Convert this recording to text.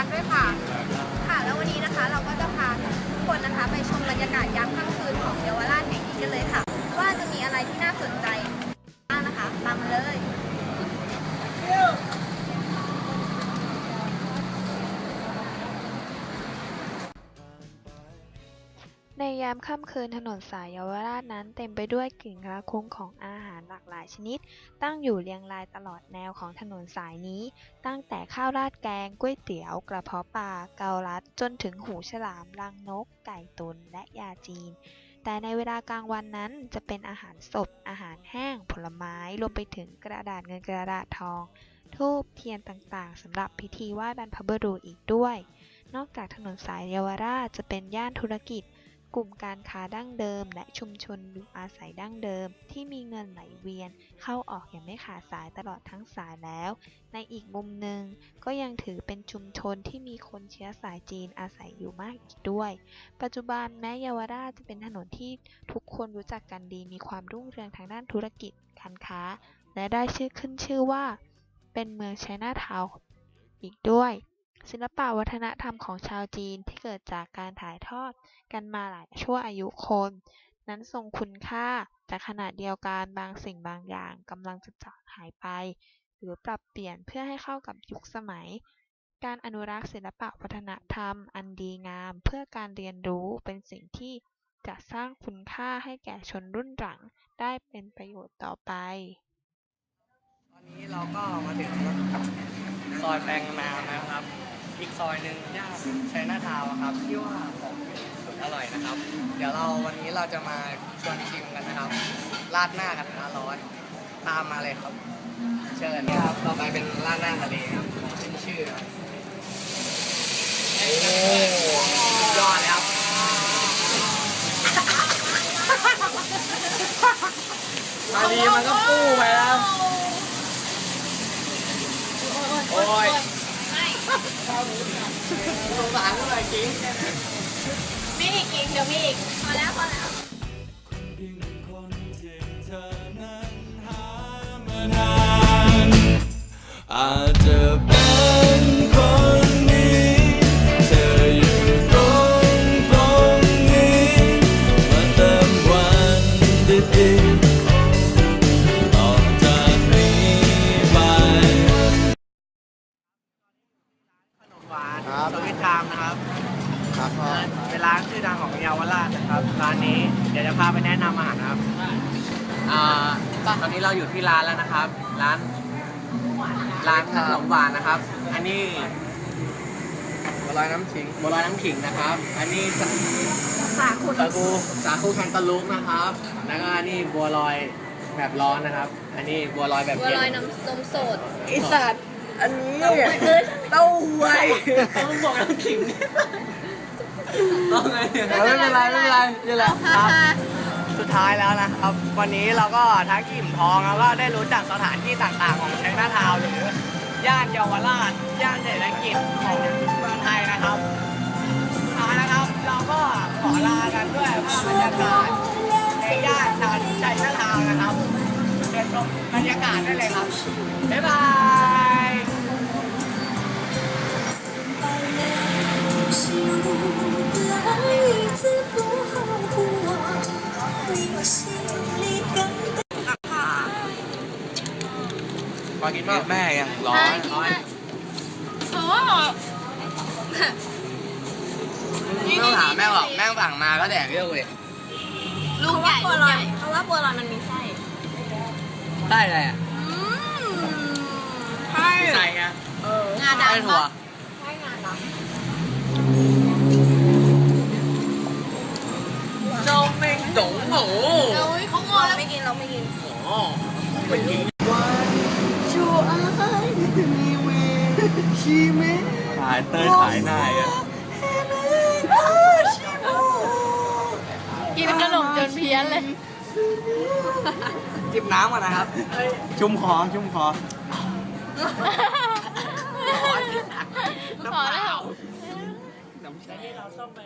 านด้วยค่ะ ค่ะ แล้ววันนี้นะคะเราก็จะพาทุกคนนะคะ ไปชมบรรยากาศยามค่ำคืนของเยาวราชแห่งนี้กันเลยค่ะ ว่าจะมีอะไรที่น่าสนใจ ในยามค่ำคืนถนนสายเยาวราชนั้นเต็มไปด้วยกลิ่นระคุ้งของอาหารหลากหลายชนิด ตั้งอยู่เรียงรายตลอดแนวของถนนสายนี้ ตั้งแต่ข้าวราดแกงก๋วยเตี๋ยว กระเพาะปลาเกาลัดจนถึงหูฉลามรังนก ไก่ตุนและยาจีน แต่ในเวลากลางวันนั้นจะเป็นอาหารสดอาหารแห้ง ผลไม้รวมไปถึงกระดาษเงินกระดาษทองทูบเทียนต่างๆสำหรับพิธีไหว้บรรพบุรุษอีกด้วย นอกจากถนนสายเยาวราชจะเป็นย่านธุรกิจ กลุ่มการค้าดั้งเดิม และชุมชนอยู่อาศัยดั้งเดิม ที่มีเงินไหลเวียน เข้าออกอย่างไม่ขาดสายตลอดทั้งสายแล้ว ในอีกมุมหนึ่งก็ยังถือเป็นชุมชนที่มีคนเชื้อสายจีนอาศัยอยู่มากอีกด้วย ปัจจุบันแม้เยาวราชจะเป็นถนนที่ทุกคนรู้จักกันดีมีความรุ่งเรืองทางด้านธุรกิจการค้า และได้ชื่อขึ้นชื่อว่า เป็นเมืองไชน่าทาวน์อีกด้วย ศิลปะวัฒนธรรมของชาวจีนที่เกิดจากการถ่ายทอดกันมาหลายชั่วอายุคนนั้นทรงคุณค่า แต่ขณะเดียวกันบางสิ่งบางอย่างกำลังจะจางหายไป หรือปรับเปลี่ยนเพื่อให้เข้ากับยุคสมัย การอนุรักษ์ศิลปะวัฒนธรรม อันดีงาม เพื่อการเรียนรู้เป็นสิ่งที่จะสร้างคุณค่าให้แก่ชนรุ่นหลังได้เป็นประโยชน์ต่อไป ตอนนี้เราก็มาถึงซอยแปลงนามนะครับ อีกซอยหนึ่งย่านชัยนาทาวน์ครับที่ว่าของสุดอร่อยนะครับ เดี๋ยวเราวันนี้เราจะมาชวนชิมกันนะครับราดหน้ากระทะร้อนตามมาเลยครับ เชิญครับต่อไปเป็นราดหน้าทะเลครับของขึ้นชื่อครับโอ้สุดยอดเลยครับมาดีมันก็ปู้ไปแล้ว โอ้ย สงสารเลยจริงมีอีกอีกเดี๋ยวมีอีกพอแล้วพอแล้วอาจ ครับพ่อเป็นร้านชื่อดังของเยาวราชนะครับร้านนี้เดี๋ยวจะพาไปแนะนำอาหารนะครับอ่าตอนนี้เราอยู่ที่ร้านแล้วนะครับ ร้านร้านขนมหวานนะครับ อันนี้บัวลอยน้ำขิงบัวลอยน้ำขิงนะครับ อันนี้สสาคุณาคูสาคูแคนตาลูปนะครับ แล้วก็อันนี้บัวลอยแบบร้อนนะครับ อันนี้บัวลอยแบบบัวเย็นลอยน้ำนมสดไอสัตว์อันนี้เต้าหวย ต้องบอกน้ำขิง ต้องไงไม่เป็นไรไม่เป็นไรนี่แหละครับ สุดท้ายแล้วนะครับ วันนี้เราก็ทั้งอิ่มท้องแล้วก็ได้รู้จักสถานที่ต่างๆ ของเชงนาทาวน์หรือย่านเยาวราชย่านเศรษฐกิจของเมืองไทยนะครับเอาละครับ เราก็ขอลากันด้วยภาพบรรยากาศในย่านชาวใจนาทาวน์นะครับเป็นชมบรรยากาศได้เลยครับบ๊ายบาย มากินว่าแม่ยังร้อนร้อนโอ้ไม่ต้องถามแม่หรอกแม่สั่งมาก็แดกเยอะเลยลูกใหญ่บัวลอยเพราะว่าบัวลอยมันมีไส้ได้เลยอะใช่ใส่ไงงาได้ดำถั่วปะใช่งาดำเจ้าเม่งดงหมูเอ้ยเขางอแล้วไม่กินเราไม่กินอ๋อไม่กิน ขายเต้ยขายนายอะกินขนมจนเพี้ยนเลย จิบน้ำก่อนนะครับชุ่มคอชุ่มคอขอแล้ว น้ำใช้ที่เราต้องไป